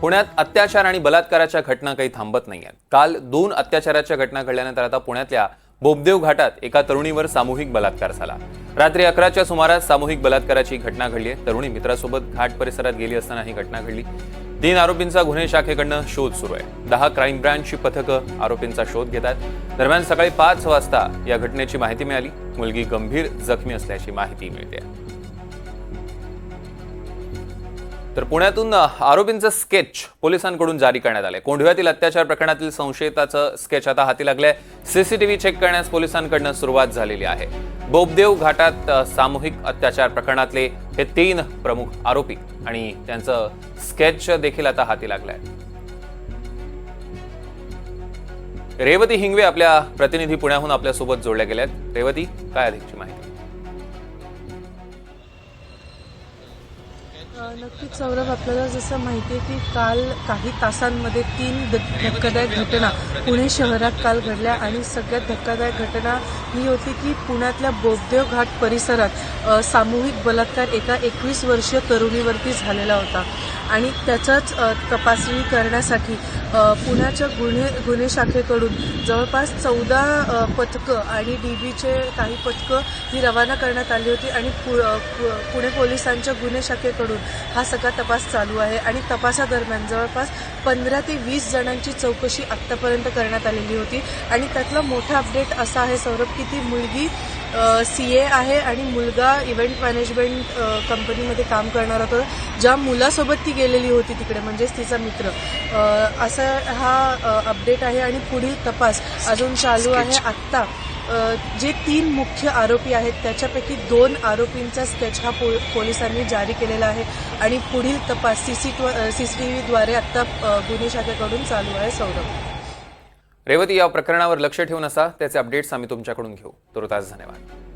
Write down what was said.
पुण्यात अत्याचार आणि बलात्काराच्या घटना काही थांबत नाही आहेत काल दोन अत्याचाराच्या घटना घडल्यानंतर आता पुण्यातल्या बोबदेव घाटात एका तरुणीवर सामूहिक बलात्कार झाला. रात्री अकराच्या सुमारास सामूहिक बलात्काराची घटना घडली आहे. तरुणी मित्रासोबत घाट परिसरात गेली असताना ही घटना घडली. तीन आरोपींचा गुन्हे शाखेकडनं शोध सुरू आहे. दहा क्राईम ब्रँचची पथकं आरोपींचा शोध घेत आहेत दरम्यान सकाळी पाच वाजता या घटनेची माहिती मिळाली. मुलगी गंभीर जखमी असल्याची माहिती मिळते. तर पुण्यातून आरोपींचं स्केच पोलिसांकडून जारी करण्यात आले कोंढव्यातील अत्याचार प्रकरणातील संशयिताचं स्केच आता हाती लागलंय. सीसीटीव्ही चेक करण्यास पोलिसांकडनं सुरुवात झालेली आहे. बोबदेव घाटात सामूहिक अत्याचार प्रकरणातले हे तीन प्रमुख आरोपी आणि त्यांचं स्केच देखील आता हाती लागलंय. रेवती हिंगवे आपल्या प्रतिनिधी पुण्याहून आपल्यासोबत जोडल्या गेल्या आहेत रेवती काय अधिकची माहिती? नक्कीच सौरभ आपल्याला जसं माहिती आहे की काल काही तासांमध्ये तीन धक्कादायक घटना पुणे शहरात काल घडल्या आणि सगळ्यात धक्कादायक घटना ही होती की पुण्यातल्या बोगदेव घाट परिसरात सामूहिक बलात्कार एका एकवीस वर्षीय तरुणीवरती झालेला होता. आणि त्याचाच तपासणी करण्यासाठी पुण्याच्या गुन्हे गुन्हे शाखेकडून जवळपास चौदा पथकं आणि डी बीचे काही पथकं ही रवाना करण्यात आली होती आणि पु- पुणे पोलिसांच्या गुन्हे शाखेकडून हा सगळा तपास चालू आहे आणि तपासादरम्यान जवळपास पंधरा ते वीस जणांची चौकशी आत्तापर्यंत करण्यात आलेली होती. आणि त्यातला मोठा अपडेट असा आहे सौरभ की ती मुलगी सी ए आहे आणि मुलगा इव्हेंट मॅनेजमेंट कंपनीमध्ये काम करणार होता ज्या मुलासोबत ती गेलेली होती तिकडे म्हणजेच तिचा मित्र. असा हा अपडेट आहे आणि पुढील तपास अजून चालू आहे आत्ता. जे तीन मुख्य आरोपी आहेत त्याच्यापैकी दोन आरोपींचा स्केच हा पो- पोलिसांनी जारी केलेला आहे आणि पुढील तपास सीसीटीव्हीद्वारे आत्ता अ, गुन्हे शाखेकडून चालू आहे सौरभ. रेवती या प्रकरणावर लक्ष ठेवून असा त्याचे अपडेट्स आम्ही तुमच्याकडून घेऊ. तुर्तास धन्यवाद.